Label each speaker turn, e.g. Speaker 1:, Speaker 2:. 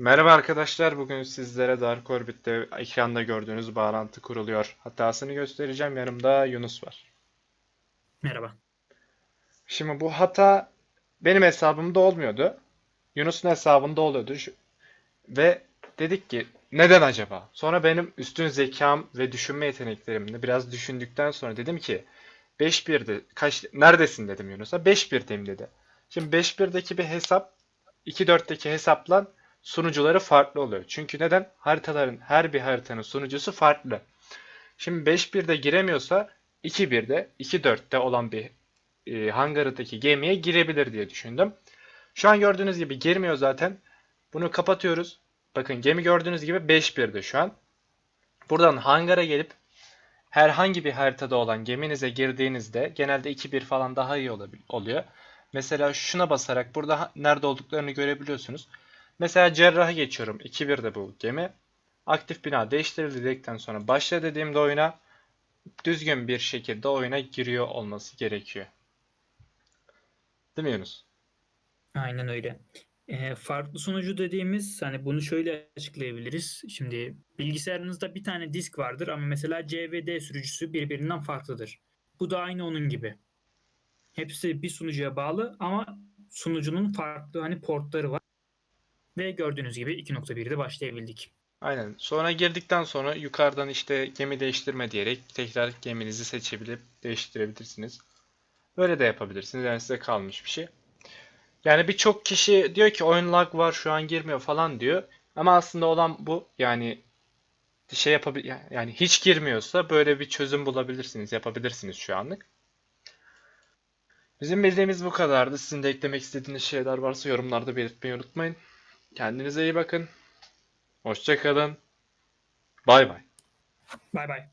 Speaker 1: Merhaba arkadaşlar. Bugün sizlere Dark Orbit'te ekranda gördüğünüz bağlantı kuruluyor. Hatasını göstereceğim. Yanımda Yunus var.
Speaker 2: Merhaba.
Speaker 1: Şimdi bu hata benim hesabımda olmuyordu. Yunus'un hesabında oluyordu. Ve dedik ki neden acaba? Sonra benim üstün zekam ve düşünme yeteneklerimle biraz düşündükten sonra dedim ki 5-1'de kaç neredesin dedim Yunus'a. 5-1'deyim dedi. Şimdi 5-1'deki bir hesap 2-4'teki hesapla sunucuları farklı oluyor. Çünkü neden? Haritaların her bir haritanın sunucusu farklı. Şimdi 5-1'de giremiyorsa 2-1'de 2-4'te olan bir e, hangarıdaki gemiye girebilir diye düşündüm. Şu an gördüğünüz gibi girmiyor zaten. Bunu kapatıyoruz. Bakın gemi gördüğünüz gibi 5-1'de şu an. Buradan hangara gelip herhangi bir haritada olan geminize girdiğinizde genelde 2-1 falan daha iyi oluyor. Mesela şuna basarak burada nerede olduklarını görebiliyorsunuz. Mesela cerrahı geçiyorum. 2-1'de bu gemi. Aktif bina değiştirildi dedikten sonra başla dediğimde oyuna düzgün bir şekilde oyuna giriyor olması gerekiyor. Değil mi Yunus?
Speaker 2: Aynen öyle. Ee, farklı sunucu dediğimiz hani bunu şöyle açıklayabiliriz. Şimdi bilgisayarınızda bir tane disk vardır ama mesela C ve D sürücüsü birbirinden farklıdır. Bu da aynı onun gibi. Hepsi bir sunucuya bağlı ama sunucunun farklı hani portları var. Ve gördüğünüz gibi 2.1'de başlayabildik.
Speaker 1: Aynen. Sonra girdikten sonra yukarıdan işte gemi değiştirme diyerek tekrar geminizi seçebilip değiştirebilirsiniz. Böyle de yapabilirsiniz. Yani size kalmış bir şey. Yani birçok kişi diyor ki oyun lag var şu an girmiyor falan diyor. Ama aslında olan bu. Yani şey yapabil yani hiç girmiyorsa böyle bir çözüm bulabilirsiniz, yapabilirsiniz şu anlık. Bizim bildiğimiz bu kadardı. Sizin de eklemek istediğiniz şeyler varsa yorumlarda belirtmeyi unutmayın. Kendinize iyi bakın. Hoşça kalın. Bay bay.
Speaker 2: Bay bay.